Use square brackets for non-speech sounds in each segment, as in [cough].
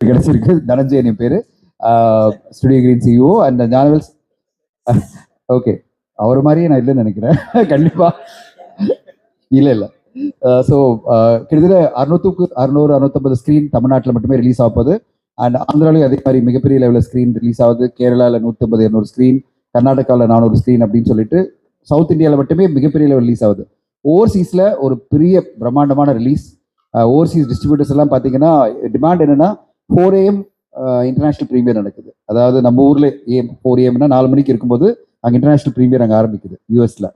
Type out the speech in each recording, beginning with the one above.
கிடைச்சிருக்கு. தனஞ்சயன் என் பேரு. ஸ்டுடியோ கிரீன் சிஇஓ அண்ட் ஞானவேல்ஸ் ஓகே அவர் மாதிரியே நான் இல்லைன்னு நினைக்கிறேன். [laughs] கண்டிப்பா. இல்லை இல்லை. ஸோ கிட்டத்தட்ட அறுநூத்துக்கு அறுநூறு அறுநூத்தம்பது ஸ்க்ரீன் தமிழ்நாட்டில் மட்டுமே ரிலீஸ் ஆகுது அண்ட் ஆந்திராலையும் அதே மாதிரி மிகப்பெரிய லெவலில் ஸ்க்ரீன் ரிலீஸ் ஆகுது. கேரளாவில் நூற்றம்பது இரநூறு ஸ்க்ரீன் கர்நாடகாவில் நானூறு ஸ்க்ரீன் அப்படின்னு சொல்லிட்டு சவுத் இந்தியாவில் மட்டுமே மிகப்பெரிய லெவல் ரிலீஸ் ஆகுது. ஓவர்சீஸில் ஒரு பெரிய பிரம்மாண்டமான ரிலீஸ் ஓவர்சீஸ் டிஸ்ட்ரிபியூட்டர்ஸ் எல்லாம் பார்த்தீங்கன்னா டிமாண்ட் என்னென்னா ஃபோர் ஏஎம் இன்டர்நேஷ்னல் ப்ரீமியர் நடக்குது. அதாவது நம்ம ஊரில் ஏஎம் ஃபோர் ஏஎம்னா நாலு மணிக்கு இருக்கும்போது அங்கே இன்டர்நேஷனல் ப்ரீமியர் அங்கே ஆரம்பிக்குது யூஎஸில்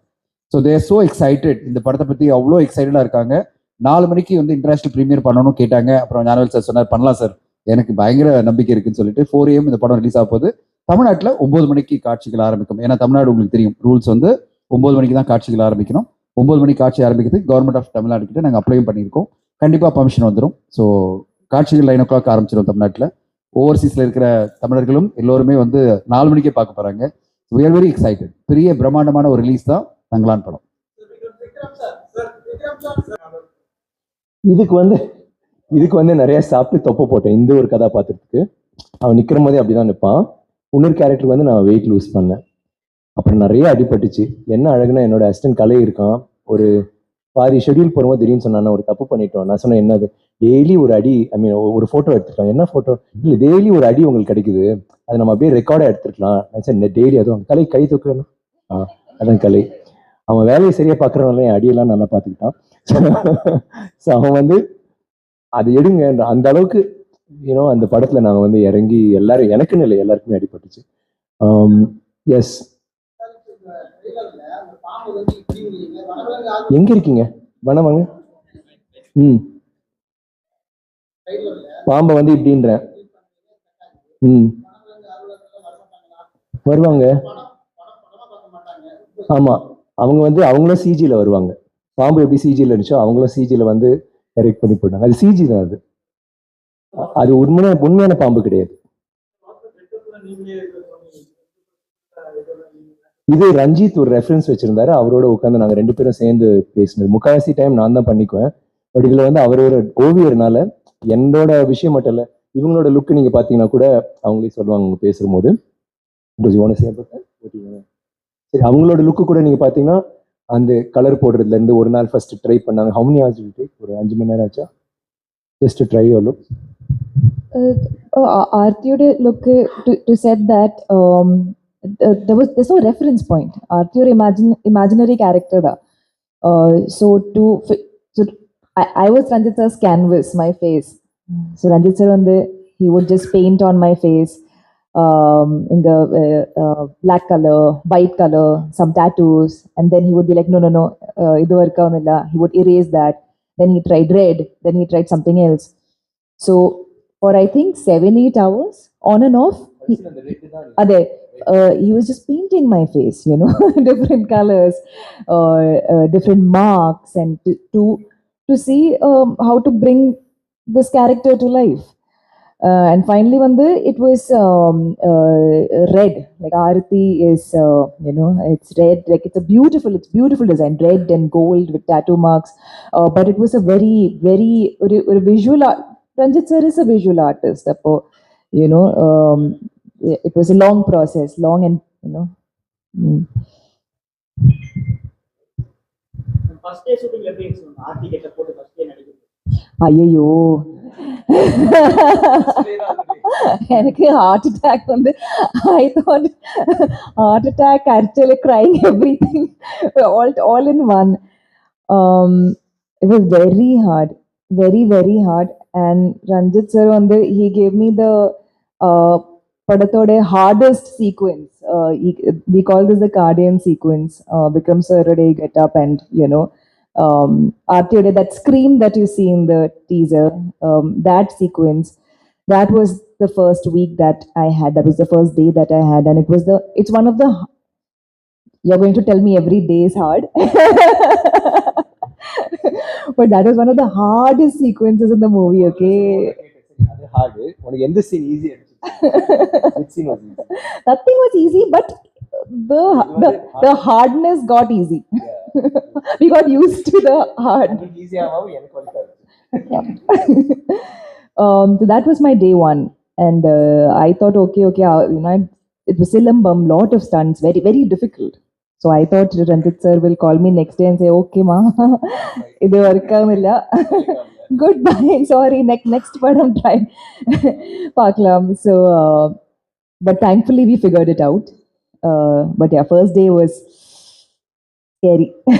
ஸோ தேர் சோ எக்ஸைட்டட் இந்த படத்தை பற்றி அவ்வளோ எக்ஸைட்டடாக இருக்காங்க. நாலு மணிக்கு வந்து இன்டர்நேஷ்னல் ப்ரீமியர் பண்ணணும்னு கேட்டாங்க. அப்புறம் ஞானவேல் சார் சொன்னார் பண்ணலாம் சார் எனக்கு பயங்கர நம்பிக்கை இருக்குன்னு சொல்லிட்டு ஃபோர் ஏஎம் இந்த படம் ரிலீஸ் ஆக தமிழ்நாட்டில் ஒம்பது மணிக்கு காட்சிகள் ஆரம்பிக்கும். ஏன்னா தமிழ்நாடு உங்களுக்கு தெரியும் ரூல்ஸ் வந்து ஒம்பது மணிக்கு தான் காட்சிகள் ஆரம்பிக்கணும். ஒம்பது மணிக்கு காட்சி ஆரம்பிக்கிறது கவர்மெண்ட் ஆஃப் தமிழ்நாடு கிட்ட நாங்கள் அப்ளையும் பண்ணியிருக்கோம். கண்டிப்பாக பர்மிஷன் வந்துடும் ஸோ காட்சிகள் நைன் ஓ கிளாக் ஆரம்பிச்சிடும் தமிழ்நாட்டில் ஓவர்சீஸில் இருக்கிற தமிழர்களும் எல்லோருமே வந்து நாலு மணிக்கே பார்க்க போகிறாங்க வி ஆர் வெரி எக்ஸைட்டட் பெரிய பிரம்மாண்டமான ஒரு ரிலீஸ் தான் தங்களான் படம். இதுக்கு வந்து இதுக்கு வந்து நிறைய சாப்பிட்டு தொப்பை போட்டேன். இந்த ஒரு கதாபாத்திரத்துக்கு அவன் நிற்கிற போதே அப்படிதான் நிற்பான் இன்னொரு கேரக்டர் வந்து நான் வெயிட் லூஸ் பண்ணேன். அப்புறம் நிறைய அடிபட்டுச்சு. என்ன அழகுனா என்னோட அசிஸ்டன்ட் கலை இருக்கான். ஒரு பாதி ஷெட்யூல் போடும்போது திடீர்னு சொன்னா ஒரு தப்பு பண்ணிட்டோம். நான் சொன்னேன் என்னது? டெய்லி ஒரு அடி ஐ மீன் ஒரு ஃபோட்டோ எடுத்துக்கலாம் என்ன ஃபோட்டோ இல்லை டெய்லி ஒரு அடி உங்களுக்கு கிடைக்குது. அதை நம்ம அப்படியே ரெக்கார்டாக எடுத்துக்கலாம் நான் சரி டெய்லி அதுவும் கலை கை தூக்கணும் ஆ அதான் கலை. அவன் வேலையை சரியா பார்க்குறவனால என் அடியெல்லாம் நல்லா பார்த்துக்கிட்டான். ஸோ அவன் வந்து அது எடுங்க. அந்த அளவுக்கு யூனோ அந்த படத்துல நாங்கள் வந்து இறங்கி எல்லாரும் எனக்குன்னு இல்லை எல்லாருக்குமே அடிபட்டுச்சு. எஸ் எங்க இருக்கீங்க? வேணா வாங்க. ம். பாம்பை வந்து இப்படின்றேன். ம். வருவாங்க. ஆமா. அவங்க வந்து அவங்களும் சிஜில வருவாங்க. பாம்பு எப்படி சிஜியில் இருந்துச்சோ அவங்களும் சிஜியில் வந்து எரெக்ட் பண்ணி போட்டாங்க. அது சிஜி தான் அது. அது உண்மையான உண்மையான பாம்பு கிடையாது. இது ரஞ்சித் ஒரு ரெஃபரன்ஸ் வச்சிருந்தாரு. அவரோட உட்காந்து நாங்க ரெண்டு பேரும் சேர்ந்து பேசினது. முக்காவாசி டைம் நான் தான் பண்ணிக்குவேன். பட் இதுல வந்து அவர் ஒரு ஓவியர்னால என்னோட விஷயம் மட்டும் இல்ல இவங்களோட லுக் நீங்க பாத்தீங்கன்னா கூட அவங்களே சொல்லுவாங்க அவங்க பேசும்போது. Does சரி அவங்களோட லுக்கு கூட நீங்க பாத்தீங்கன்னா அந்த கலர் போடுறதுல இருந்து ஒரு நாள் ஃபர்ஸ்ட் ட்ரை பண்ணாங்க. ஹவு many hours ஒரு அஞ்சு மணி நேரம் ஆச்சா? Just try your look look to set that uh, to, to said that there was there's no reference point. Arthiyor imagine imaginary character da. Uh, so to so I, I was Ranjit sir's canvas, my face. So Ranjit sir on the he would just paint on my face um, in the uh, uh, black color, white color, some tattoos, and then he would be like, no, no, no, uh. He would erase that. Then he tried red. Then he tried something else. So for I think seven, eight hours on and off. He, uh, he was just painting my face, you know, [laughs] different colors or uh, different marks, and to to, see um, how to bring this character to life. Uh, and finally, one day it was um, uh, red. Like Arati is, uh, you know, it's red. Like it's a beautiful, it's beautiful design, red and gold with tattoo marks. Uh, but it was a very, very or, visual. Art. Ranjit sir is a visual artist. You know, um, it was a long process, long and, you know. mm. First day shooting Aarthi இருந்துச்சு ஆர்த்தி கெட்ட போட்டு first day நடிக்கிறது ஐயோ எனக்கு heart attack வந்து I thought heart attack actually crying everything all all in one it was very hard very very hard and Ranjith sir வந்து he gave me the പടത്തോടെ hardest sequence we call this the guardian sequence Vikram സാറുടെ get up and you know ആർട്ടിയുടെ that scream that you that you see in the teaser that was the first week that I had. That was the first day that I had, and it was the. It's one of the. You're going to tell me every day is hard, but that was one of the hardest sequences in the movie. Okay. Hard. One of scene easier. Fixing was easy. Nothing was easy, but the the, the hardness got easy. [laughs] we got used to the hard. [laughs] um, so that was my day one, and uh, I thought, okay, okay, uh, you know, it was Silambam, lot of stunts, very very difficult. So I thought Ranjit sir will call me next day and say, okay, ma, [laughs] ഇത് വർക്കാവുന്നില്ല ஆகுமில்ல goodbye, [laughs] sorry, next next padam try [laughs] பார்க்கலாம். So, uh, but thankfully we figured it out. Uh, but yeah, first day was scary. [laughs]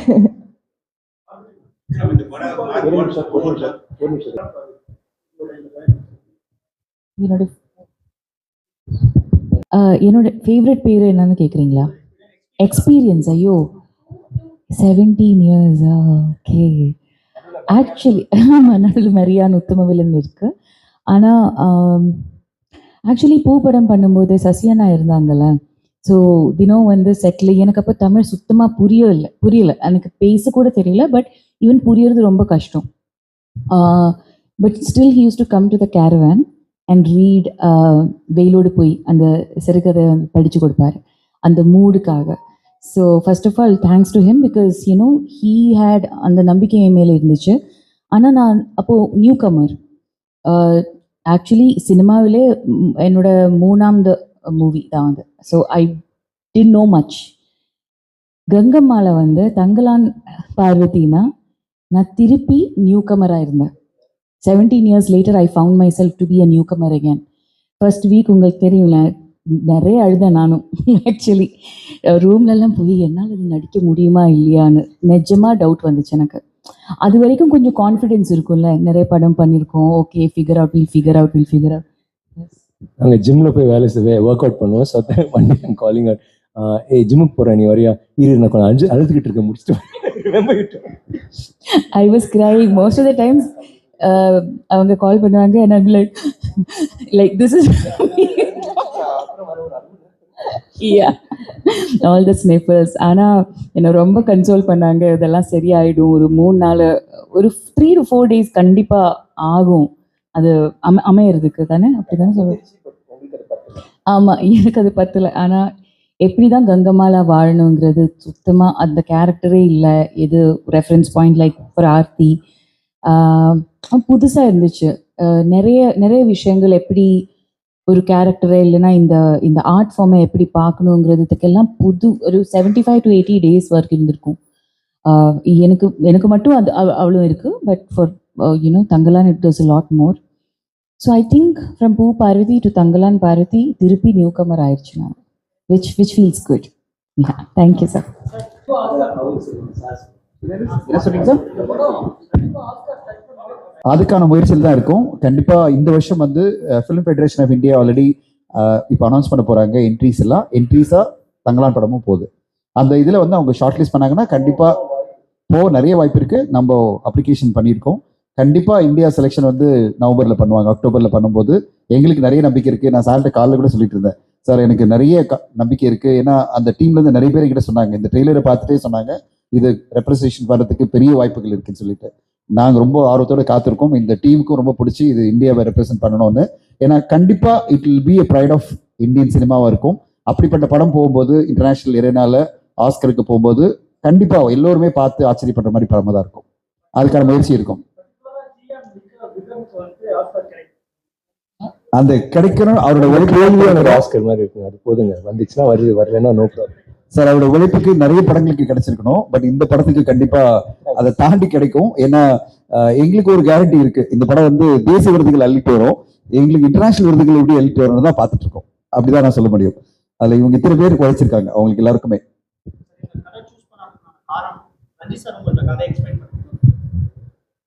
என்னோட ஆஹ் என்னோட favourite பேர் என்னன்னு கேட்குறீங்களா experience ஐயோ seventeen years okay Actually [laughs] ஆமாம் மரியான் உத்தமவிலன் இருக்கு. ஆனால் ஆக்சுவலி பூ படம் பண்ணும்போது சசியனா இருந்தாங்கல்ல. ஸோ தினம் வந்து செட்டில் எனக்கு அப்போ தமிழ் சுத்தமாக புரியல புரியல. எனக்கு பேச கூட தெரியல பட் ஈவன் புரியறது ரொம்ப கஷ்டம். But still he use to come to the caravan and read வெயிலோடு போய் அந்த சிறுகதை படித்து கொடுப்பாரு. அந்த மூடுக்காக. So first of all thanks to him because you know he had அந்த நம்பிக்கை என் மேலே இருந்துச்சு. ஆனால் நான் அப்போது நியூ கமர் ஆக்சுவலி சினிமாவிலே என்னோட மூணாவது மூவி தான் அது. So I didn't know much கங்கம்மாவில் வந்து தங்கலான் பார்வதினா நான் திருப்பி நியூ கமராக இருந்தேன். Seventeen years later I found myself to be a newcomer again first week உங்களுக்கு தெரியும்ல நிறைய அழுதேன் நானும் ஆக்சுவலி ரூம்லலாம் போய் என்னால் இது நடிக்க முடியுமா இல்லையான்னு நிஜமாக டவுட் வந்துச்சு எனக்கு. அது வரைக்கும் கொஞ்சம் கான்ஃபிடென்ஸ் இருக்கும்ல நிறைய படம் பண்ணியிருக்கோம் okay figure out will figure out will figure out நாங்க ஜிம்ல போய் வேலை செய்வே ஒர்க் அவுட் பண்ணுவோம் so I'm calling out a ஜிம்முக்கு போறேன் நீ வரியா? இரு நான் கொஞ்சம் அஞ்சு அழுதுகிட்டு இருக்க முடிச்சுட்டு I was crying most of the times அவங்க கால் பண்ணுவாங்க and like like this is all the sniffers ஆனால் என்னை ரொம்ப கன்சோல் பண்ணாங்க. இதெல்லாம் சரியாயிடும். ஒரு மூணு நாள் ஒரு த்ரீ டு ஃபோர் டேஸ் கண்டிப்பாக ஆகும். அது அம அமையறதுக்கு. தானே? அப்படி தானே சொல்லுவேன் ஆமாம் எனக்கு அது பத்தல. ஆனால் எப்படி தான் கங்கம்மாலா வாழணுங்கிறது சுத்தமாக அந்த கேரக்டரே இல்லை. எது reference point like for Aarthi. புதுசாக இருந்துச்சு. நிறைய நிறைய விஷயங்கள் எப்படி ஒரு கேரக்டரை இல்லைன்னா இந்த இந்த ஆர்ட் ஃபார்மை எப்படி பார்க்கணுங்கிறதுக்கெல்லாம் புது ஒரு seventy five to eighty days work இருந்திருக்கும் எனக்கு எனக்கு மட்டும் அது அவ்- அவ்வளோ இருக்குது but for you know Thangalaan it does lot more so I think from Poo Parvathi to Thangalaan Parvati திருப்பி நியூ கமர் ஆயிடுச்சு நான். Which which feels good thank you sir என்ன சொன்னீங்க சார் அதுக்கான முயற்சியில் தான் இருக்கும். கண்டிப்பாக இந்த வருஷம் வந்து film federation of India already இப்போ அனௌன்ஸ் பண்ண போகிறாங்க என்ட்ரிஸ் எல்லாம். என்ட்ரீஸாக தங்கலான் படமும் போகுது. அந்த இதில் வந்து அவங்க ஷார்ட் லிஸ்ட் பண்ணாங்கன்னா கண்டிப்பாக போக நிறைய வாய்ப்பு இருக்குது நம்ம அப்ளிகேஷன் பண்ணியிருக்கோம். கண்டிப்பாக இந்தியா செலெக்ஷன் வந்து நவம்பரில் பண்ணுவாங்க அக்டோபரில் பண்ணும்போது. எங்களுக்கு நிறைய நம்பிக்கை இருக்குது நான் சார்கிட்ட காலைல கூட சொல்லிட்டு இருந்தேன். சார் எனக்கு நிறைய க- நம்பிக்கை இருக்குது ஏன்னா அந்த டீம்லேருந்து நிறைய பேர் என்கிட்ட சொன்னாங்க. இந்த ட்ரெய்லரை பார்த்துட்டே சொன்னாங்க. இது ரெப்ரசன்டேஷன் பண்ணுறதுக்கு பெரிய வாய்ப்புகள் இருக்குன்னு சொல்லிட்டு. நாங்க ரொம்ப ஆர்வத்தோட காத்திருக்கோம். இந்த டீமுக்கும் ரொம்ப பிடிச்சி இது இந்தியாவை ரெப்ரசென்ட் பண்ணணும்னு. ஏன்னா கண்டிப்பா it will be a pride of Indian சினிமாவா இருக்கும். அப்படிப்பட்ட படம் போகும்போது இன்டர்நேஷனல் இறைனால ஆஸ்கருக்கு போகும்போது கண்டிப்பா எல்லோருமே பார்த்து ஆச்சரியப்படுற மாதிரி படமா தான் இருக்கும். அதுக்கான முயற்சி இருக்கும். அந்த கிடைக்கணும் அவரோட உழைப்பு கேள்வி எனக்கு ஆஸ்கர் மாதிரி இருக்குங்க அது போதுங்க. வந்துச்சுன்னா வருது. வரலன்னா நோ ப்ராப்ளம் சார் அவரோட உழைப்புக்கு நிறைய படங்களுக்கு கிடைச்சிருக்கணும். பட் இந்த படத்துக்கு கண்டிப்பா அதை தாண்டி கிடைக்கும். ஏன்னா எங்களுக்கு ஒரு கேரண்டி இருக்கு. இந்த படம் வந்து தேசிய விருதுகள் அள்ளிட்டு வரும் எங்களுக்கு இன்டர்நேஷனல் விருதுகள் எப்படி அள்ளிட்டு வரணும்னு தான் பார்த்துட்டு இருக்கோம். அப்படிதான் நான் சொல்ல முடியும். அதுல இவங்க இத்தனை பேர் குறைச்சிருக்காங்க அவங்களுக்கு எல்லாருக்குமே.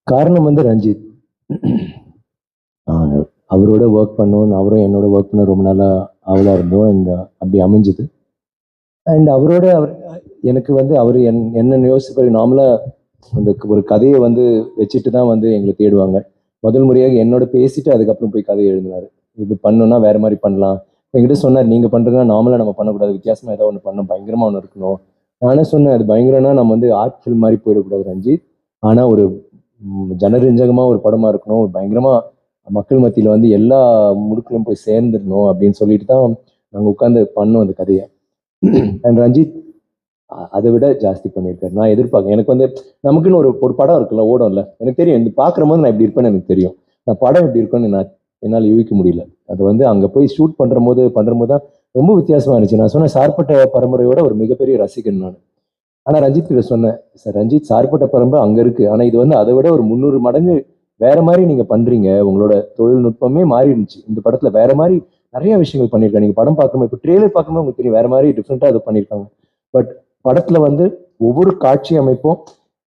காரணம் வந்து ரஞ்சித். அவரோட ஒர்க் பண்ணணும் அவரும் என்னோட ஒர்க் பண்ண ரொம்ப நாளா ஆவலா இருந்தோம். அண்ட் அப்படி அமைஞ்சது. அண்ட் அவரோட அவர் எனக்கு வந்து அவர் என் என்ன யோசிப்பார் நார்மலாக அந்த ஒரு கதையை வந்து வச்சுட்டு தான் வந்து எங்களை தேடுவாங்க. முதல் முறையாக என்னோட பேசிட்டு அதுக்கப்புறம் போய் கதையை எழுதினார். இது பண்ணணும்னா வேற மாதிரி பண்ணலாம். என்கிட்ட சொன்னார் நீங்கள் பண்ணுறதுன்னா நார்மலாக நம்ம பண்ணக்கூடாது. வித்தியாசமாக ஏதாவது ஒன்று பண்ணணும். பயங்கரமாக ஒன்று இருக்கணும். நானே சொன்னேன் அது பயங்கரம்னா நம்ம வந்து ஆர்ட் ஃபில்ம் மாதிரி போயிடக்கூடாது ரஞ்சித். ஆனால் ஒரு ஜனரஞ்சகமாக ஒரு படமாக இருக்கணும். ஒரு பயங்கரமாக மக்கள் மத்தியில் வந்து எல்லா முடுக்கிலும் போய் சேர்ந்துடணும். அப்படின்னு சொல்லிட்டு தான் நாங்கள் உட்காந்து பண்ணோம் அந்த கதையை. [clears throat] அண்ட் ரஞ்சித் அதை விட ஜாஸ்தி பண்ணியிருக்காரு. நான் எதிர்பார்க்கேன் எனக்கு வந்து நமக்குன்னு ஒரு ஒரு படம் இருக்குல்ல ஓடும்ல. எனக்கு தெரியும் இந்த பார்க்குற போது நான் இப்படி இருப்பேன்னு எனக்கு தெரியும். நான் படம் எப்படி இருக்கும்னு நான் என்னால் யூகிக்க முடியல. அது வந்து அங்கே போய் ஷூட் பண்ணுற போது பண்ணுற போது தான் ரொம்ப வித்தியாசமாக இருந்துச்சு. நான் சொன்னேன் சார்பட்ட பரம்பரையோட ஒரு மிகப்பெரிய ரசிகன் நான். ஆனால் ரஞ்சித் கிட்ட சொன்னேன் சார் ரஞ்சித் சார்பட்ட பரம்பரை அங்கே இருக்குது ஆனால் இது வந்து அதை விட ஒரு முந்நூறு மடங்கு வேற மாதிரி நீங்கள் பண்ணுறீங்க உங்களோட தொழில்நுட்பமே மாறி இருந்துச்சு இந்த படத்தில் வேற மாதிரி நிறைய விஷயங்கள் பண்ணியிருக்காங்க. நீங்க படம் பார்க்கும்போது இப்போ ட்ரெய்லர் பார்க்கும்போது உங்களுக்கு தெரியும் வேற மாதிரி டிஃப்ரெண்ட்டாக அது பண்ணியிருக்காங்க. பட் படத்துல வந்து ஒவ்வொரு காட்சி அமைப்பும்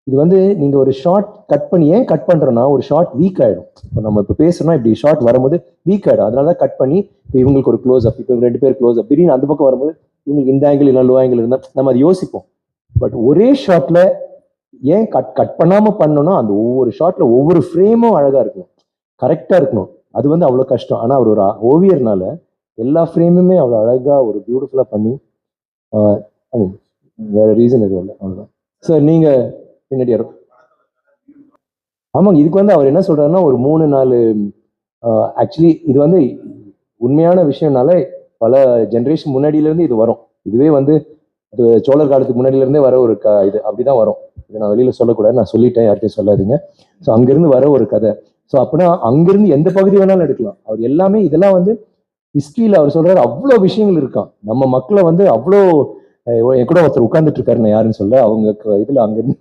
இது வந்து நீங்க ஒரு ஷார்ட் கட் பண்ணி ஏன் கட் பண்றோம்னா ஒரு ஷார்ட் வீக் ஆயிடும். இப்போ நம்ம இப்போ பேசுறோம்னா இப்படி ஷார்ட் வரும்போது வீக் ஆயிடும். அதனால தான் கட் பண்ணி இப்போ இவங்களுக்கு ஒரு க்ளோஸ் அப் இப்போ ரெண்டு பேர் க்ளோஸ் அப் திடீர்னு அந்த பக்கம் வரும்போது இவங்களுக்கு இந்த ஆங்கிள் இல்லை லோ ஆங்கிள் இருந்தால் நம்ம அதை யோசிப்போம். பட் ஒரே ஷாட்ல ஏன் கட் கட் பண்ணாம பண்ணணும்னா அந்த ஒவ்வொரு ஷாட்ல ஒவ்வொரு ஃப்ரேமும் அழகா இருக்கணும். கரெக்டா இருக்கணும். அது வந்து அவ்வளோ கஷ்டம். ஆனால் அவர் ஒரு ஓவியர்னால எல்லா ஃப்ரேமுமே அவ்வளோ அழகாக ஒரு பியூட்டிஃபுல்லாக பண்ணி ஆஹ், வேற ரீசன் எதுவும் இல்லை. அவ்வளோதான் சார் நீங்கள் பின்னாடி யாரும் ஆமாங்க இதுக்கு வந்து அவர் என்ன சொல்கிறாருன்னா ஒரு மூணு நாலு ஆக்சுவலி இது வந்து உண்மையான விஷயம்னால பல ஜென்ரேஷன் முன்னாடியிலேருந்து இது வரும். இதுவே வந்து அது சோழர் காலத்துக்கு முன்னாடியிலேருந்தே வர ஒரு க இது அப்படிதான் வரும். இதை நான் வெளியில் சொல்லக்கூடாது. நான் சொல்லிட்டேன் யார்கிட்டையும் சொல்லாதீங்க. ஸோ அங்கேருந்து வர ஒரு கதை. ஸோ அப்படின்னா அங்கிருந்து எந்த பகுதி வேணாலும் எடுக்கலாம். அவர் எல்லாமே இதெல்லாம் வந்து ஹிஸ்ட்ரியில் அவர் சொல்றாரு அவ்வளோ விஷயங்கள் இருக்கான் நம்ம மக்களை வந்து அவ்வளோ என் கூட ஒருத்தர் உட்கார்ந்துட்டு இருக்காரு நான் யாருன்னு சொல்ல அவங்க இதில் இதுல அங்கிருந்து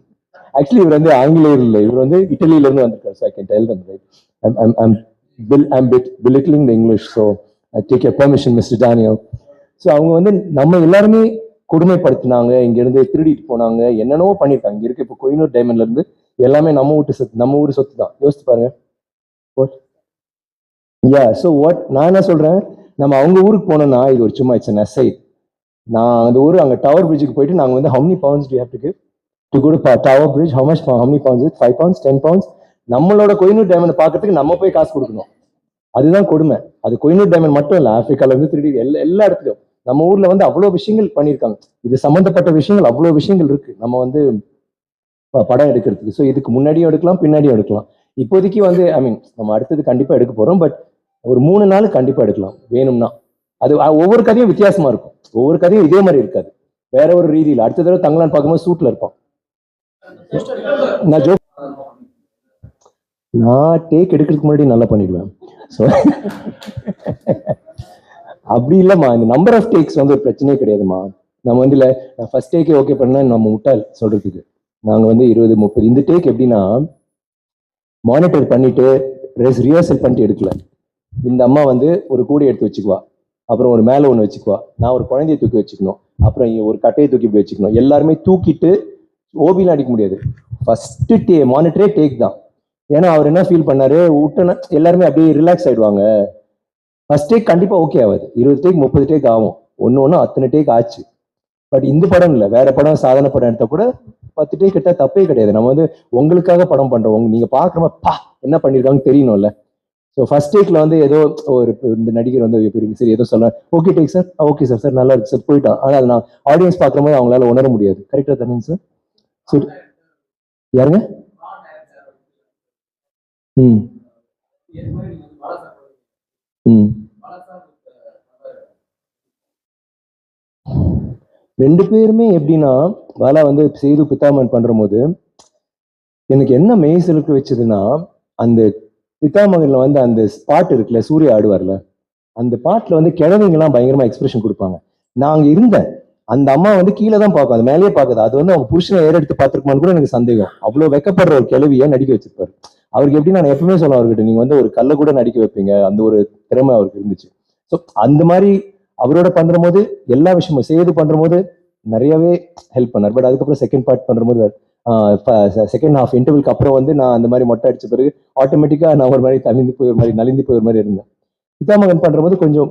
ஆக்சுவலி இவர் வந்து ஆங்கிலேயர் இல்லை. இவர் வந்து இட்டலியில இருந்து வந்திருக்காரு. So I can tell them right bill I'm bit belittling the English so I take a permission mister Daniel so அவங்க வந்து நம்ம எல்லாருமே கொடுமைப்படுத்தினாங்க இங்கேருந்து திருடிட்டு போனாங்க என்னென்னவோ பண்ணியிருக்காங்க. இங்கே இருக்க இப்போ கொயினூர் டைமண்ட்ல இருந்து எல்லாமே நம்ம வீட்டு சொத்து நம்ம ஊர் சொத்து தான் யோசிச்சு பாருங்க. யா ஸோ வாட் நான் என்ன சொல்கிறேன் நம்ம அவங்க ஊருக்கு போனோம்னா இது ஒரு சும்மா இட்ஸ் நெசை நான் அந்த ஊர் அங்கே டவர் பிரிட்ஜுக்கு போயிட்டு நாங்கள் வந்து how many pounds to have to give to good Tower Bridge how much how many pounds five pounds ten pounds நம்மளோட கொயினூர் டைமண்ட் பார்க்கறதுக்கு நம்ம போய் காசு கொடுக்கணும். அதுதான் கொடுமை. அது கொயினூர் டைமண்ட் மட்டும் இல்லை ஆப்பிரிக்கால இருந்து திருடி எல்லா எல்லா இடத்துலையும். நம்ம ஊர்ல வந்து அவ்வளோ விஷயங்கள் பண்ணியிருக்காங்க. இது சம்மந்தப்பட்ட விஷயங்கள் அவ்வளோ விஷயங்கள் இருக்கு. நம்ம வந்து படம் எடுக்கிறதுக்கு. ஸோ இதுக்கு முன்னாடியும் எடுக்கலாம் பின்னாடியும் எடுக்கலாம். இப்போதைக்கு வந்து ஐ மீன் நம்ம அடுத்தது கண்டிப்பா எடுக்க போறோம் பட் ஒரு மூணு நாள் கண்டிப்பா எடுக்கலாம் வேணும்னா. அது ஒவ்வொரு கதையும் வித்தியாசமா இருக்கும். ஒவ்வொரு கதையும் இதே மாதிரி இருக்காது. வேற ஒரு ரீதியில். அடுத்த தடவை தங்கலான்னு பார்க்கும்போது சூட்ல இருப்பான். நான் ஜோ நான் டேக் எடுக்கிறதுக்கு முன்னாடி நல்லா பண்ணிடுவேன். ஸோ அப்படி இல்லைம்மா. இந்த நம்பர் ஆஃப் டேக்ஸ் வந்து ஒரு பிரச்சனையே கிடையாதும்மா. நம்ம வந்து இல்லை நான் ஃபர்ஸ்ட் டேக்கே ஓகே பண்ணேன் நம்ம முட்டாள் சொல்றதுக்கு. நாங்கள் வந்து இருபது முப்பது. இந்த டேக் எப்படின்னா மானிட்டர் பண்ணிட்டு ரெஸ் ரிஹர்சல் பண்ணிட்டு எடுக்கல. இந்த அம்மா வந்து ஒரு கூடை எடுத்து வச்சுக்குவா. அப்புறம் ஒரு மேலே ஒன்று வச்சுக்குவா. நான் ஒரு குழந்தைய தூக்கி வச்சுக்கணும். அப்புறம் இங்கே ஒரு கட்டையை தூக்கி இப்படி வச்சுக்கணும். எல்லாருமே தூக்கிட்டு ஓபிலாம் அடிக்க முடியாது. ஃபஸ்ட்டு டே மானிட்டரே டேக் தான். ஏன்னா அவர் என்ன ஃபீல் பண்ணாரு? விட்டன எல்லாருமே அப்படியே ரிலாக்ஸ் ஆகிடுவாங்க ஃபர்ஸ்ட் டேக் கண்டிப்பாக ஓகே ஆகாது. இருபது டேக் முப்பது டேக் ஆகும். ஒன்று ஒன்று அத்தனை டேக் ஆச்சு. பட் இந்த படம் இல்லை. வேற படம் சாதாரண படம் எடுத்தால் கூட பத்து கிட்ட தப்பே கிடையாது. நம்ம வந்து உங்களுக்காக படம் பண்றோம். நீங்க பாக்குறமா பா என்ன பண்ணிருக்காங்கன்னு தெரியணும்ல. ஸோ ஃபர்ஸ்ட் டேக்ல வந்து ஏதோ ஒரு இந்த நடிகர் வந்து பெரிய சரி ஏதோ சொல்ல okay take sir okay sir sir நல்லா இருக்கு சார் போயிட்டான். ஆனால் அது நான் ஆடியன்ஸ் பார்க்கும்போது அவங்களால உணர முடியாது. கரெக்டாக தானே சார் சரி யாருங்க? ம். ம். ரெண்டு பேருமே எப்படின்னா பாலா வந்து சேது பித்தாமன் பண்ற போது எனக்கு என்ன மெய் செலுக்க வச்சதுன்னா அந்த பித்தாமகன்ல வந்து அந்த பாட்டு இருக்குல்ல சூரிய ஆடுவார்ல அந்த பாட்டுல வந்து கிழவிங்கெல்லாம் பயங்கரமா எக்ஸ்பிரஷன் கொடுப்பாங்க. நான் அங்கே இருந்தேன். அந்த அம்மா வந்து கீழே தான் பார்க்கும் அது மேலேயே பார்க்குது. அது வந்து அவங்க புருஷனை ஏற எடுத்து பார்த்துருக்குமான்னு கூட எனக்கு சந்தேகம். அவ்வளோ வெக்கப்படுற ஒரு கிழவியை நடிக்க வச்சிருப்பாரு. அவருக்கு எப்படி நான் எப்பவுமே சொல்லுவேன் அவர்கிட்ட நீங்க வந்து ஒரு கல்லை கூட நடிக்க வைப்பீங்க. அந்த ஒரு திறமை அவருக்கு இருந்துச்சு. ஸோ அந்த மாதிரி அவரோட பண்ற போது எல்லா விஷயமும் சேது பண்ற போது நிறையவே ஹெல்ப் பண்ணார். பட் அதுக்கப்புறம் செகண்ட் பார்ட் பண்ற போது செகண்ட் ஹாஃப் இன்டர்வியூக்கு அப்புறம் வந்து நான் அந்த மாதிரி மொட்டை அடிச்ச பிறகு ஆட்டோமேட்டிக்கா நான் ஒரு மாதிரி தனிந்து போய் ஒரு மாதிரி நலிந்து போய் ஒரு மாதிரி இருந்தேன். பிதாமகன் பண்ற போது கொஞ்சம்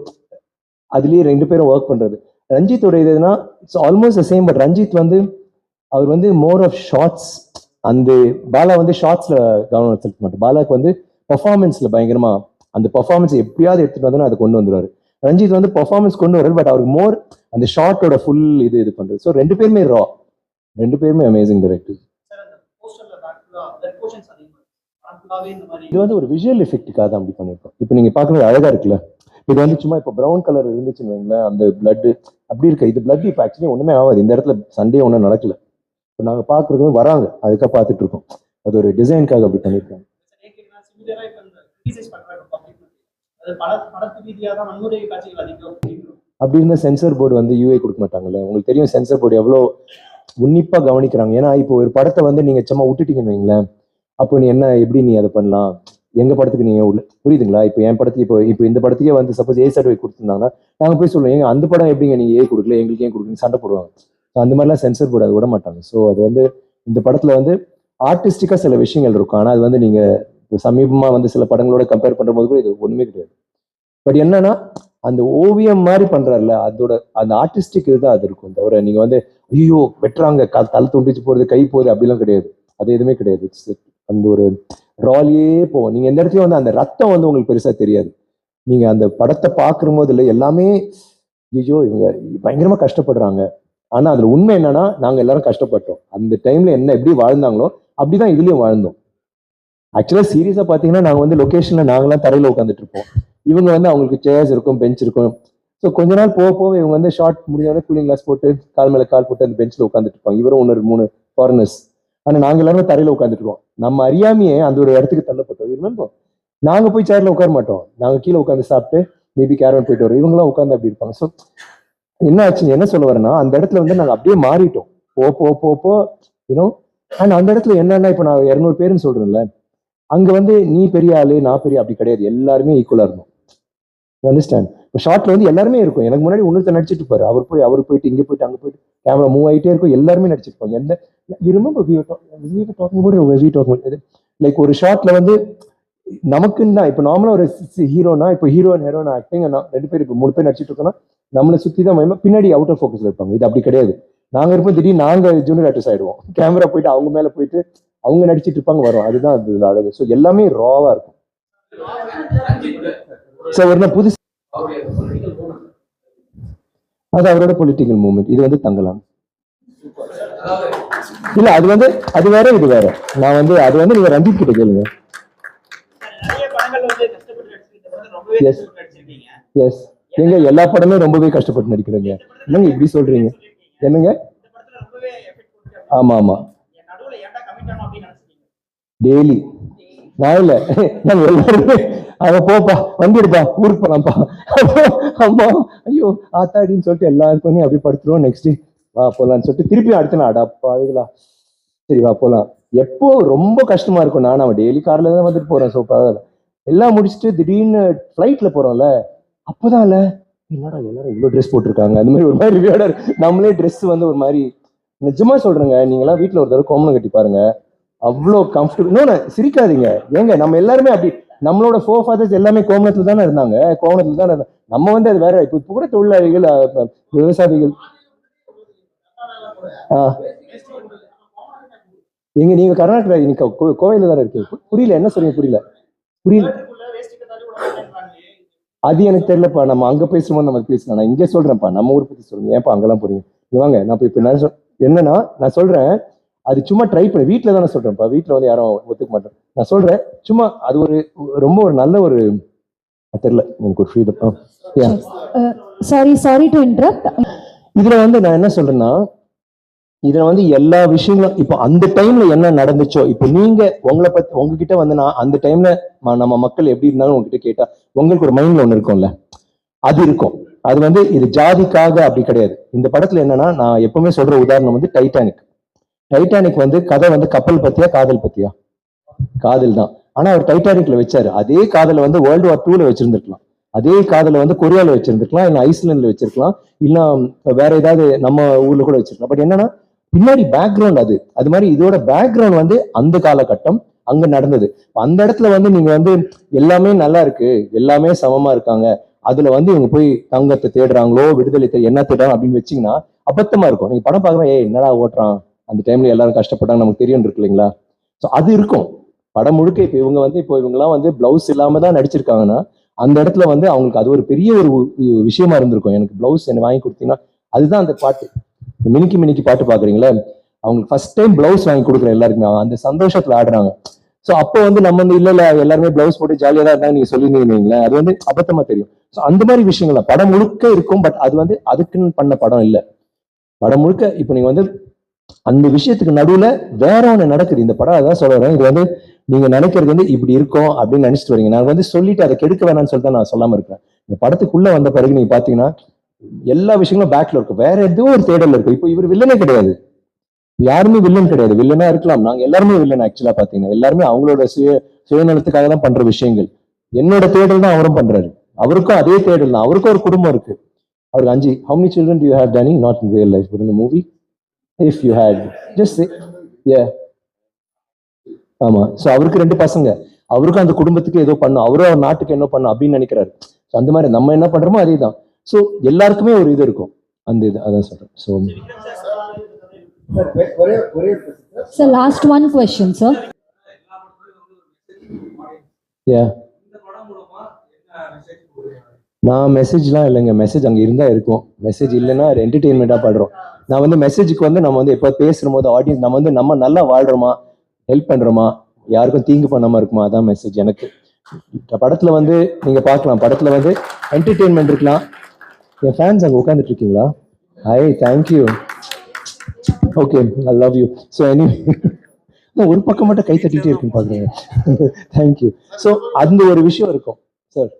அதுலயே ரெண்டு பேரும் ஒர்க் பண்றது. ரஞ்சித்தோட இதுனா it's almost the same but Ranjith வந்து அவர் வந்து மோர் ஆஃப் ஷார்ட்ஸ் அந்த பாலா வந்து ஷார்ட்ஸ்ல கவனம் செலுத்த மாட்டார். பாலாவுக்கு வந்து பர்ஃபார்மன்ஸ்ல பயங்கரமா அந்த பர்ஃபார்மன்ஸ் எப்படியாவது எடுத்துட்டு வந்தோன்னா அதை கொண்டு வந்துருவாரு. ரஞ்சித் வந்து பர்ஃபார்மன்ஸ் கொண்டு வர்றாரு பட் அவருக்கு மோர் அந்த ஷார்ட்டோட ஃபுல் இது இது பண்றது. ஸோ ரெண்டு பேருமே ரா ரெண்டு பேருமே அமேசிங் டைரக்டர் இது வந்து ஒரு விஷுவல் எஃபெக்ட்டுக்காக தான் அப்படி பண்ணியிருக்கோம். இப்போ நீங்க பார்க்குறது அழகா இருக்குல்ல? இது வந்து சும்மா இப்போ ப்ரௌன் கலர் இருந்துச்சுன்னு வைங்களேன் அந்த பிளட் அப்படி இருக்கு இது பிளட் இப்போ ஆக்சுவலி ஒண்ணுமே ஆகாது. இந்த இடத்துல சண்டே ஒன்றும் நடக்கல. இப்போ நாங்கள் பார்க்குறது வராங்க அதுக்காக பார்த்துட்டு இருக்கோம். அது ஒரு டிசைனுக்காக அப்படி பண்ணியிருக்காங்க. அப்படி இருந்த சென்சர் போர்டு வந்து யூஏ கொடுக்க மாட்டாங்கல்ல? உங்களுக்கு தெரியும் சென்சர் போர்டு எவ்வளோ உன்னிப்பாக கவனிக்கிறாங்க. ஏன்னா இப்போ ஒரு படத்தை வந்து நீங்கள் சும்மா விட்டுட்டீங்கன்னு வைங்களேன். அப்போ நீ என்ன எப்படி நீ அதை பண்ணலாம்? எங்கள் படத்துக்கு நீங்கள் உள்ள புரியுதுங்களா? இப்போ என் படத்துக்கு இப்போ இப்போ இந்த படத்துக்கே வந்து சப்போஸ் ஏ சர்டிஃபிகேட் கொடுத்துருந்தாங்கன்னா நாங்கள் போய் சொல்லுவோம் ஏங்க அந்த படம் எப்படிங்க நீங்கள் ஏ கொடுக்கல? எங்களுக்கு ஏன் கொடுக்கலன்னு சண்டை போடுவாங்க. ஸோ அந்த மாதிரிலாம் சென்சர் போர்டு அதை விட மாட்டாங்க. ஸோ அது வந்து இந்த படத்தில் வந்து ஆர்டிஸ்டிக்காக சில விஷயங்கள் இருக்கும். ஆனால் அது வந்து நீங்கள் சமீபமாக சமீபமா வந்து சில படங்களோட கம்பேர் பண்ணும்போது கூட இது ஒண்ணுமே கிடையாது. பட் என்னன்னா அந்த ஓவியம் மாதிரி பண்றாருல அதோட அந்த ஆர்டிஸ்டிக் இதுதான் அது இருக்கும். தவிர நீங்க வந்து ஐயோ வெட்டுறாங்க கால் தலை துண்டிச்சு போறது கை போகுது அப்படிலாம் கிடையாது. அது எதுவுமே கிடையாது. அந்த ஒரு ராலியே போவோம் நீங்க எந்த இடத்துலயும் வந்து அந்த ரத்தம் வந்து உங்களுக்கு பெருசா தெரியாது. நீங்க அந்த படத்தை பார்க்கும் போது இல்லை எல்லாமே ஐயோ இவங்க பயங்கரமா கஷ்டப்படுறாங்க. ஆனா அதுல உண்மை என்னன்னா நாங்க எல்லாரும் கஷ்டப்பட்டோம். அந்த டைம்ல என்ன எப்படி வாழ்ந்தாங்களோ அப்படிதான் இதுலயும் வாழ்ந்தோம். ஆக்சுவலா சீரியஸா பாத்தீங்கன்னா நாங்க வந்து லொகேஷன்ல நாங்களாம் தரையில உட்காந்துட்டு இருப்போம் இவங்க வந்து அவங்களுக்கு சேர்ஸ் இருக்கும் பெஞ்ச் இருக்கும். ஸோ கொஞ்ச நாள் போக போக இவங்க வந்து ஷார்ட் முடிஞ்சோடனே கூலிங் கிளாஸ் போட்டு கால் மேல கால் போட்டு அந்த பெஞ்சில் உட்காந்துட்டு இருப்பாங்க இவரும் ஒன்று மூணு ஃபாரினர்ஸ் ஆனா நாங்க எல்லாருமே தரையில உட்காந்துட்டு நம்ம அறியாமையே அந்த ஒரு இடத்துக்கு தள்ளப்பட்டோம். ரிமெம்பர் நாங்க போய் சேர்ல உட்கார மாட்டோம். நாங்க கீழே உட்காந்து சாப்பிட்டு மேபி கேரவன் போயிட்டு வரோம் இவங்களாம் உட்காந்து அப்படி இருப்பாங்க. ஸோ என்ன ஆச்சு? என்ன சொல்ல வரேன்னா அந்த இடத்துல வந்து நாங்க அப்படியே மாறிட்டோம். போ போ போ போ யூனோ அண்ட் அந்த இடத்துல என்னன்னா இப்போ நான் இரநூறு பேருன்னு சொல்றேன்ல. அங்க வந்து நீ பெரிய ஆளு நான் பெரிய அப்படி கிடையாது. எல்லாருமே ஈக்குவலா இருந்தோம். அண்டர்ஸ்டாண்ட் இப்போ ஷார்ட்ல வந்து எல்லாருமே இருக்கும். எனக்கு முன்னாடி ஒன்றுத்த நடிச்சிட்டு இருப்பாரு. அவர் போய் அவர் போயிட்டு இங்கே போயிட்டு அங்கே போயிட்டு கேமரா மூவ் ஆகிட்டே இருக்கும். எல்லாருமே நடிச்சிருப்பாங்க. எந்த ரிமெம்பர் கூட லைக் ஒரு ஷார்ட்ல வந்து நமக்குன்னு தான் இப்போ நார்மலாக ஒரு ஹீரோனா இப்போ ஹீரோ அண்ட் ஆக்டிங் ரெண்டு பேர் இப்போ மூணு பேர் நடிச்சிட்டு இருக்கோம்னா நம்மளை சுற்றி தான் மயமா பின்னாடி அவுட் ஆஃப் ஃபோக்கஸ் இருப்பாங்க. இது அப்படி கிடையாது. நாங்கள் இருப்போம் திடீர்னு நாங்கள் ஜூனியர் ஆர்டிஸ்ட் ஆகிடுவோம் கேமரா போயிட்டு அவங்க மேலே போயிட்டு அவங்க நடிச்சிட்டு இருப்பாங்க வரும். அதுதான் அது அழகு. ஸோ எல்லாமே ராவா இருக்கும். ஸோ ஒரு புதுசு அது அவரோட பொலிட்டிக்கல் மூமெண்ட் இது வந்து தங்கலாம். இல்ல அது வந்து அது வேற இது வேற. நான் வந்து அது வந்து நீங்க ரஞ்சித் கிட்ட கேளுங்க. எஸ் எஸ் எங்க எல்லா படமே ரொம்பவே கஷ்டப்பட்டு நடிக்கிறீங்க. என்னங்க இப்படி சொல்றீங்க? என்னங்க? ஆமா ஆமா என் நடுவுல ஏன்டா கமிட் ஆனோம் அப்படின்னு நினைச்சிருக்கீங்க டெய்லி. நான் இல்லை நம்ம எல்லாருமே அவ போப்பா வண்டி எடுப்பா ஊருக்கு போலாம்ப்பா. அம்மா ஐயோ ஆத்தாடின்னு சொல்லிட்டு எல்லாருக்கும் அப்படி படுத்துருவோம். நெக்ஸ்ட் வா போலாம்னு சொல்லிட்டு திருப்பி அடுத்த நாள் அடாப்பாவிகளா சரி வா போலாம். எப்போ ரொம்ப கஷ்டமா இருக்கும். நான் அவன் டெய்லி கார்ல தான் வந்துட்டு போறேன் ஸோ பரவாயில்ல. எல்லாம் முடிச்சுட்டு திடீர்னு ஃப்ளைட்ல போறோம்ல அப்போதான் இல்ல என்னடா எல்லாரும் இவ்வளோ ட்ரெஸ் போட்டிருக்காங்க? அந்த மாதிரி ஒரு மாதிரி நம்மளே ட்ரெஸ் வந்து ஒரு மாதிரி நிஜமா சொல்றேங்க நீங்களாம் வீட்டில் ஒரு தடவை கோமணம் கட்டி பாருங்க. அவ்வளோ கம்ஃபர்டபுள் இன்னொன்று சிரிக்காதீங்க. ஏங்க நம்ம எல்லாருமே அப்படி நம்மளோட ஃபோர் ஃபாதர்ஸ் எல்லாமே கோமணத்தில் தானே இருந்தாங்க? கோமணத்தில் தானே இருந்தாங்க நம்ம வந்து அது வேற இப்போ இப்போ கூட தொழிலாளிகள் விவசாயிகள். ஆ. எங்க நீங்க கர்நாடகா இன்னைக்கு கோ- கோவையில தானே இருக்கீங்க? புரியல என்ன சொல்றீங்க புரியல. புரியல. அது எனக்கு தெரியலப்பா. நம்ம அங்க பேசும்போது நம்ம பேசலாம். நான் இங்கே சொல்றேன்ப்பா. நம்ம ஊர் பத்தி சொல்லுங்க. ஏன்ப்பா அங்கெல்லாம் போறீங்க? வாங்க. நான் இப்போ இப்போ நான் சொல்- என்னன்னா நான் சொல்றேன். அது சும்மா ட்ரை பண்ணி. வீட்ல தானே சொல்றேன்ப்பா. வீட்ல வந்து யாரும் ஒத்துக்க மாட்டேன் நான் சொல்றேன் சும்மா அது ஒரு ரொம்ப ஒரு நல்ல ஒரு தெரியல. எனக்கு ஒரு freedom Sorry, sorry to interrupt. இதுல வந்து நான் என்ன சொல்றேன்னா இதுல வந்து எல்லா விஷயங்களும் இப்போ அந்த டைம்ல என்ன நடந்துச்சோ இப்போ நீங்க உங்களை பத்தி உங்ககிட்ட வந்து நான் அந்த டைம்ல நம்ம மக்கள் எப்படி இருந்தாலும் உங்ககிட்ட கேட்டா உங்களுக்கு ஒரு மைண்ட்ல ஒண்ணு இருக்கும்ல. அது இருக்கும். அது வந்து இது ஜாதிக்காக அப்படி கிடையாது. இந்த படத்துல என்னன்னா நான் எப்பவுமே சொல்ற உதாரணம் வந்து டைட்டானிக் டைட்டானிக் வந்து கதை வந்து கப்பல் பத்தியா காதல் பத்தியா? காதல் தான் ஆனா அவர் டைட்டானிக்ல வச்சாரு. அதே காதலை வந்து வேர்ல்டு வார் டூல வச்சிருந்துருக்கலாம். அதே காதலை வந்து கொரியால வச்சிருந்துருக்கலாம் இல்ல ஐஸ்லாண்ட்ல வச்சிருக்கலாம் இல்ல வேற ஏதாவது நம்ம ஊர்ல கூட வச்சிருக்கலாம். பட் என்னன்னா பின்னாடி பேக்ரவுண்ட் அது. அது மாதிரி இதோட பேக்ரவுண்ட் வந்து அந்த காலகட்டம் அங்க நடந்தது. அந்த இடத்துல வந்து நீங்க வந்து எல்லாமே நல்லா இருக்கு எல்லாமே சமமா இருக்காங்க. அதுல வந்து இவங்க போய் தங்கத்தை தேடுறாங்களோ விடுதலை என்ன தேடுறாங்க அப்படின்னு வச்சீங்கன்னா அபத்தமா இருக்கும். நீங்க படம் பாக்குறோம் ஏய் என்னடா ஓட்டுறான்? அந்த டைம்ல எல்லாரும் கஷ்டப்பட்டாங்க நமக்கு தெரியும் இருக்கு இல்லைங்களா? ஸோ அது இருக்கும். படம் முழுக்க இப்போ இவங்க வந்து இப்போ இவங்கெல்லாம் வந்து பிளவுஸ் இல்லாம தான் நடிச்சிருக்காங்கன்னா அந்த இடத்துல வந்து அவங்களுக்கு அது ஒரு பெரிய ஒரு விஷயமா இருந்திருக்கும். எனக்கு பிளவுஸ் என்ன வாங்கி கொடுத்தீங்கன்னா அதுதான் அந்த பாட்டு. மினிக்கி மினிக்கி பாட்டு பாக்குறீங்களா அவங்களுக்கு ஃபர்ஸ்ட் டைம் பிளவுஸ் வாங்கி கொடுக்குற எல்லாருக்குமே அவங்க அந்த சந்தோஷத்துல ஆடுறாங்க. ஸோ அப்போ வந்து நம்ம வந்து இல்லை இல்லை எல்லாருமே பிளவுஸ் போட்டு ஜாலியாக தான் இருந்தாங்க நீங்க சொல்லியிருந்தீங்களே அது வந்து அபத்தமா தெரியும். ஸோ அந்த மாதிரி விஷயங்கள் படம் முழுக்க இருக்கும் பட் அது வந்து அதுக்குன்னு பண்ண படம் இல்லை. படம் முழுக்க இப்போ நீங்க வந்து அந்த விஷயத்துக்கு நடுவுல வேற ஒன்று நடக்குது. இந்த படம் அதான் சொல்லுறேன் இது வந்து நீங்க நினைக்கிறது வந்து இப்படி இருக்கும் அப்படின்னு நினைச்சிட்டு வரீங்க. நான் வந்து சொல்லிட்டு அதை கெடுக்க வேணாம்னு சொல்லிட்டு தான் நான் சொல்லாம இருக்கேன் இந்த படத்துக்குள்ள வந்த பிறகு நீங்க பாத்தீங்கன்னா எல்லா விஷயங்களும் பேக்ல இருக்கும். வேற ஏதோ ஒரு தேடல் இருக்கும். இப்போ இவர் வில்லனே கிடையாது. யாருமே வில்லன் கிடையாது. வில்லனா இருக்கலாம். நாங்க எல்லாருமே வில்லன் ஆக்சுவலா பாத்தீங்கன்னா. எல்லாருமே அவங்களோட சுய சுயநலத்துக்காக தான் பண்ற விஷயங்கள். என்னோட தேடல் தான் அவரும் பண்றாரு. அவருக்கும் அதே தேடல் தான். அவருக்கும் ஒரு குடும்பம் இருக்கு. அவருக்கு அஞ்சு how children you do you not Danny? Not in real life. You had just say yeah. ஆமா. சோ அவருக்கு ரெண்டு பசங்க. அவருக்கும் அந்த குடும்பத்துக்கு ஏதோ பண்ணும். அவரும் அவர் நாட்டுக்கு என்ன பண்ணும் அப்படின்னு நினைக்கிறாரு. So அந்த மாதிரி நம்ம என்ன பண்றோமோ அதே தான் ஸோ எல்லாருக்குமே ஒரு இது இருக்கும். அந்த இது அதான் சொல்றேன். So Sir, last one question, sir. yeah. நான் மெசேஜ்லாம் இல்லைங்க. மெசேஜ் அங்கே இருந்தா இருக்கும். மெசேஜ் இல்லைன்னா என்டர்டெயின்மெண்ட்டாக பாடுறோம். நான் வந்து மெசேஜுக்கு வந்து நம்ம வந்து எப்போ பேசுற போது ஆடியன்ஸ் நம்ம வந்து நம்ம நல்லா வாழ்றோமா ஹெல்ப் பண்றோமா யாருக்கும் தீங்கு பண்ணாம இருக்குமா? அதான் மெசேஜ் எனக்கு. படத்தில் படத்துல வந்து நீங்க பார்க்கலாம். படத்துல வந்து என்டர்டெயின்மெண்ட் இருக்கலாம். என் ஃபேன்ஸ் அங்கே உட்காந்துட்டு இருக்கீங்களா hi thank you okay I love you so any ஒரு பக்கம் மட்டும் கை தட்டிகிட்டே இருக்கும் பாக்குறேன் தேங்க்யூ ஸோ [laughs] அந்த ஒரு விஷயம் இருக்கும் சார்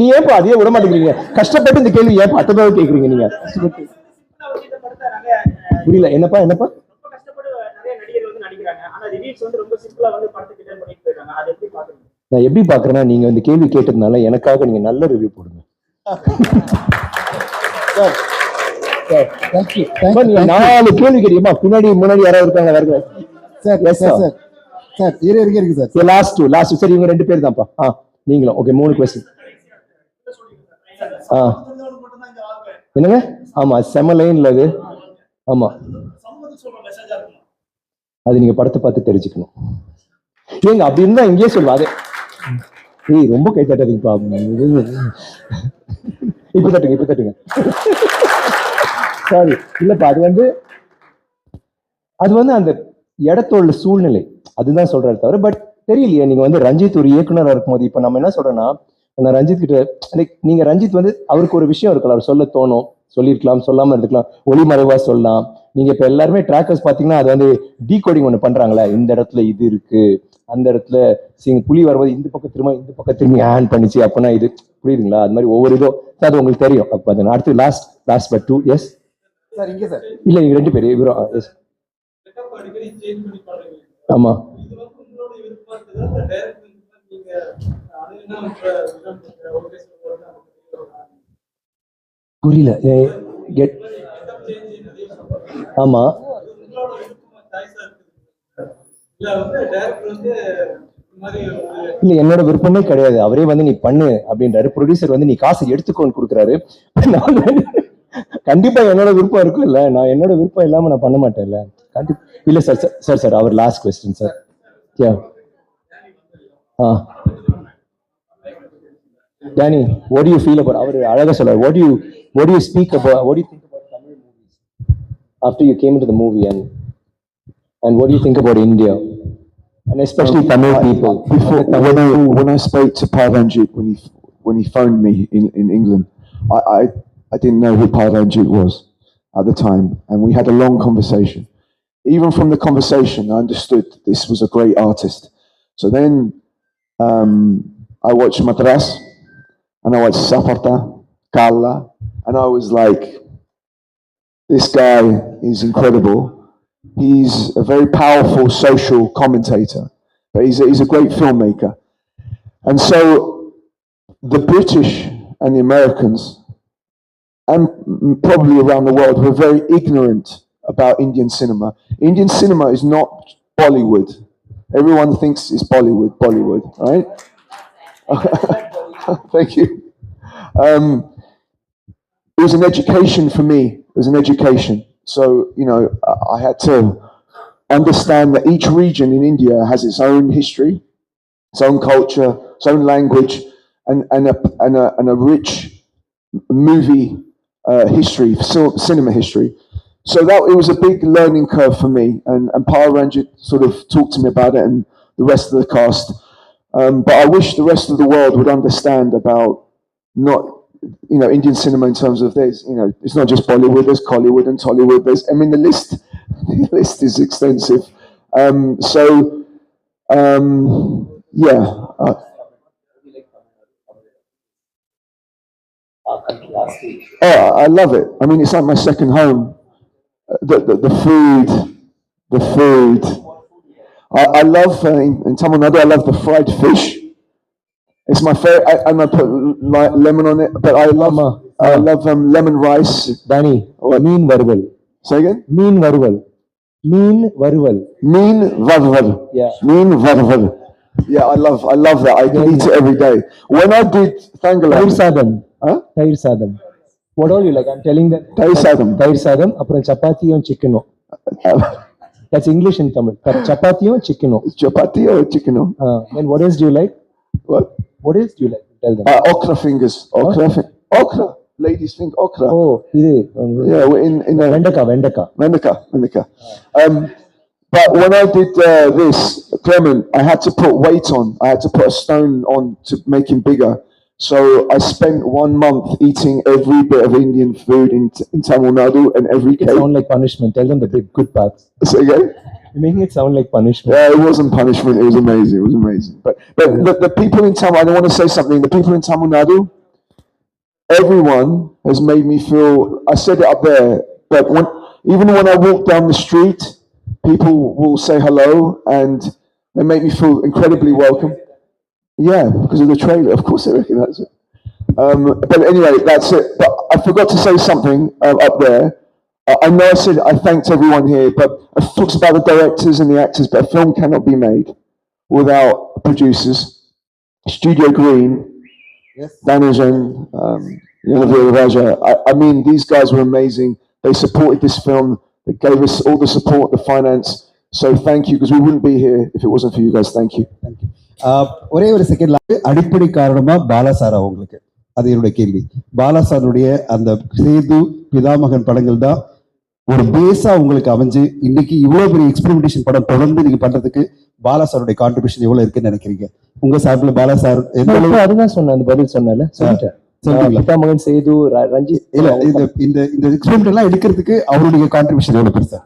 நீ ஏப்பா அதையே விட மாட்டேங்கிறீங்க? கஷ்டப்பட்டு இந்த கேள்வி ஏப்பா அத்தனை கேக்குறீங்க நீங்க? புரியல. என்னப்பா என்னப்பா? நான் எப்படி பாக்குறேன்னா நீங்க இந்த கேள்வி கேட்டதுனால எனக்காக நீங்க நல்ல ரிவ்யூ போடுங்க. நாலு கேள்வி கேட்டீங்கம்மா. பின்னாடி முன்னாடி யாராவது இருக்காங்க வேற சார் இருக்கு இருக்கு சார் லாஸ்ட் டூ லாஸ்ட் சரி இவங்க ரெண்டு பேர் தான்ப்பா. ஆ நீங்களும். ஓகே மூணு கொஸ்டின் ஆ. என்னங்க? ஆமா செம லைன்ல அது. ஆமா. அது நீங்க படத்தை பார்த்து தெரிஞ்சுக்கணும். ஏங்க அப்படி இருந்தா இங்கேயே சொல்லுவா அது. ஏய் ரொம்ப கை தட்டாதீங்கப்பா இப்ப தட்டுங்க இப்ப தட்டுங்க. சாரி இல்லப்பா அது வந்து அது வந்து அந்த இடத்தோட சூழ்நிலை. அதுதான் சொல்றாரு தவிர பட் தெரியலையே நீங்க வந்து ரஞ்சித் ஒரு இயக்குனராக இருக்கும்போது இப்ப நம்ம என்ன சொல்றோம்னா நான் ரஞ்சித் கிட்ட like நீங்க ரஞ்சித் வந்து அவருக்கு ஒரு விஷயம் இருக்கலாம் அவர் சொல்ல தோணும். சொல்லியிருக்கலாம் சொல்லாம இருந்துக்கலாம். ஒளிமறைவா சொல்லலாம். நீங்க இப்ப எல்லாருமே ட்ராக்கர்ஸ் பாத்தீங்கன்னா அது வந்து டீகோடிங் ஒண்ணு பண்றாங்களா இந்த இடத்துல இது இருக்கு. அந்த இடத்துல சிங்க புலி வரும்போது இந்த பக்கம் திரும்ப இந்த பக்கம் திரும்பி ஹேண்ட் பண்ணிச்சு அப்படின்னா இது புரியுதுங்களா? அது மாதிரி ஒவ்வொரு இதோ அது உங்களுக்கு தெரியும். அப்ப அது அடுத்து last last but two yes sir இங்கே சார். இல்ல நீங்க ரெண்டு பேர் இவரும் எஸ் ஆமா. புரியல. ஆமா. இல்ல என்னோட விருப்பமே கிடையாது. அவரே வந்து நீ பண்ணு அப்படின்றாரு. ப்ரொடியூசர் வந்து நீ காசு எடுத்துக்கோன்னு கொடுக்குறாரு. நான் கண்டிப்பா என்னோட விருப்பம் இருக்கும்ல நான் என்னோட விருப்பம் இல்லாம நான் பண்ண மாட்டேன்ல. கண்டிப்பா இல்ல சார் சார் சார் அவர் லாஸ்ட் கொஸ்டின் சார் ஆ. Danny, what do you feel about our Alaga What do you what do you speak about? What do you think about Tamil movies after you came into the movie and and what do you think about India and especially um, Tamil people? Before, Tamil when I when I spoke to Parvanjit when he when he phoned me in, in England, I, I I didn't know who Parvanjit was at the time, and we had a long conversation. Even from the conversation, I understood this was a great artist. So then um, I watched Madras and I watched Saparta, Kalla, and I was like, this guy is incredible. He's a very powerful social commentator, but he's a, he's a great filmmaker. And so the British and the Americans, and probably around the world, were very ignorant about Indian cinema. Indian cinema is not Bollywood. Everyone thinks it's Bollywood, Bollywood, right? [laughs] [laughs] Thank you. Um, it was an education for me. It was an education. So, you know, I- had to understand that each region in India has its own history, its own culture, its own language, and, and, a, and, a, and a rich movie uh, history, cinema history. So that it was a big learning curve for me, and and Paul Ranjit sort of talked to me about it, and the rest of the cast. Um, but I wish the rest of the world would understand about not you know Indian cinema in terms of there's you know it's not just Bollywood, there's Collywood and Tollywood. There's I mean the list [laughs] the list is extensive. Um, so, um, yeah. Uh, oh, I love it. I mean, it's like my second home. Uh, The, the, the food, the food. I, I love, uh, in, in Tamil Nadu, I love the fried fish. It's my favorite. I, I'm gonna put li- lemon on it, but I love, ஆமா. I love um, lemon rice. தானி மீன் வறுவல் Say again? மீன் வறுவல் மீன் வறுவல் Mean varvar. Yeah. Mean varvar. Yeah, I love, I love that. I can eat it every day. When I did தயிர் Thangalam, சாதம் huh? தயிர் சாதம் what all you like i'm telling that தயிர் சாதம். தயிர் சாதம் அப்புறம் சப்பாத்தியும் சிக்கனும் that's English in Tamil. [gasps] Chapati or chicken? Chapati or chicken? Uh, and what else do you like? What? What else do you like? Tell them. Uh, okra fingers. Okra. Okra. Okra. Ladies think okra. Oh, it is. yeah, in in a, Vendaka, Vendaka. Vendaka, Vendaka. Uh. Um, but when I did uh, this, Clement, I had to put weight on. I had to put a stone on to make him bigger. So I spent one month eating every bit of Indian food in, in Tamil Nadu and every it cake. sound like punishment tell them the big good parts Say again? you're making it sound like punishment Yeah, it wasn't punishment. It was amazing. It was amazing. But but the, the people in Tamil, I don't want to say something. The people in Tamil Nadu, everyone has made me feel. I said it up there, but when even when I walk down the street, people will say hello and they make me feel incredibly welcome. Yeah, because of the trailer. Of course, they recognize it. Um, but anyway, that's it. But I forgot to say something uh, up there. I I know I said I thanked everyone here, but I talked about the directors and the actors, but a film cannot be made without producers. Studio Green, Yes. Danujan, um, Yanavira Raja. I, I mean, these guys were amazing. They supported this film. They gave us all the support, the finance. So thank you, because we wouldn't be here if it wasn't for you guys. Thank you. ஆஹ் ஒரே ஒரு செகண்ட்ல அடிப்படை காரணமா Bala sir அவங்களுக்கு அது என்னுடைய கேள்வி. பாலா சாருடைய அந்த சேது பிதாமகன் படங்கள் தான் ஒரு பேஸா உங்களுக்கு அமைஞ்சு இன்னைக்கு இவ்வளவு பெரிய எக்ஸ்பெரிமெண்டேஷன் படம் தொடர்ந்து நீங்க பண்றதுக்கு பாலா சாருடைய கான்ட்ரிபியூஷன் எவ்வளவு இருக்குன்னு நினைக்கிறீங்க? உங்க சார்பில் பாலா சார் எந்த நான் அளவு இப்ப அதுதான் சொன்னேன் அந்த பதில் சொன்னேன்ல. சொல்லிட்டேன். பிதாமகன் சேது ரஞ்சித் இல்ல இந்த இந்த இந்த எக்ஸ்பெரிமெண்ட் எல்லாம் எடுக்கிறதுக்கு அவருடைய கான்ட்ரிபியூஷன் எவ்வளவு பெருசா?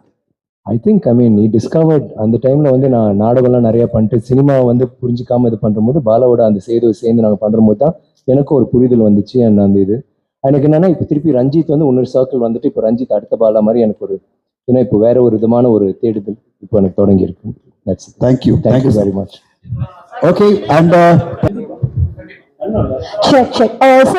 ஐ திங்க் ஐ மீன் நீ டிஸ்கவர்ட் அந்த டைம்ல வந்து நான் நாடகம்லாம் நிறைய பண்ணிட்டு சினிமாவை வந்து புரிஞ்சுக்காம இது பண்ணும்போது பாலாவோட அந்த சேதுவை சேர்ந்து நாங்கள் பண்ணும்போது தான் எனக்கு ஒரு புரிதல் வந்துச்சு and அந்த இது. எனக்கு என்னன்னா இப்போ திருப்பி ரஞ்சித் வந்து இன்னொரு சர்க்கிள் வந்துட்டு இப்போ ரஞ்சித் அடுத்த பாலா மாதிரி எனக்கு ஒரு ஏன்னா இப்போ வேற ஒரு விதமான ஒரு தேடுதல் இப்போ எனக்கு தொடங்கி இருக்கு that's thank you thank you very much okay and Check, check.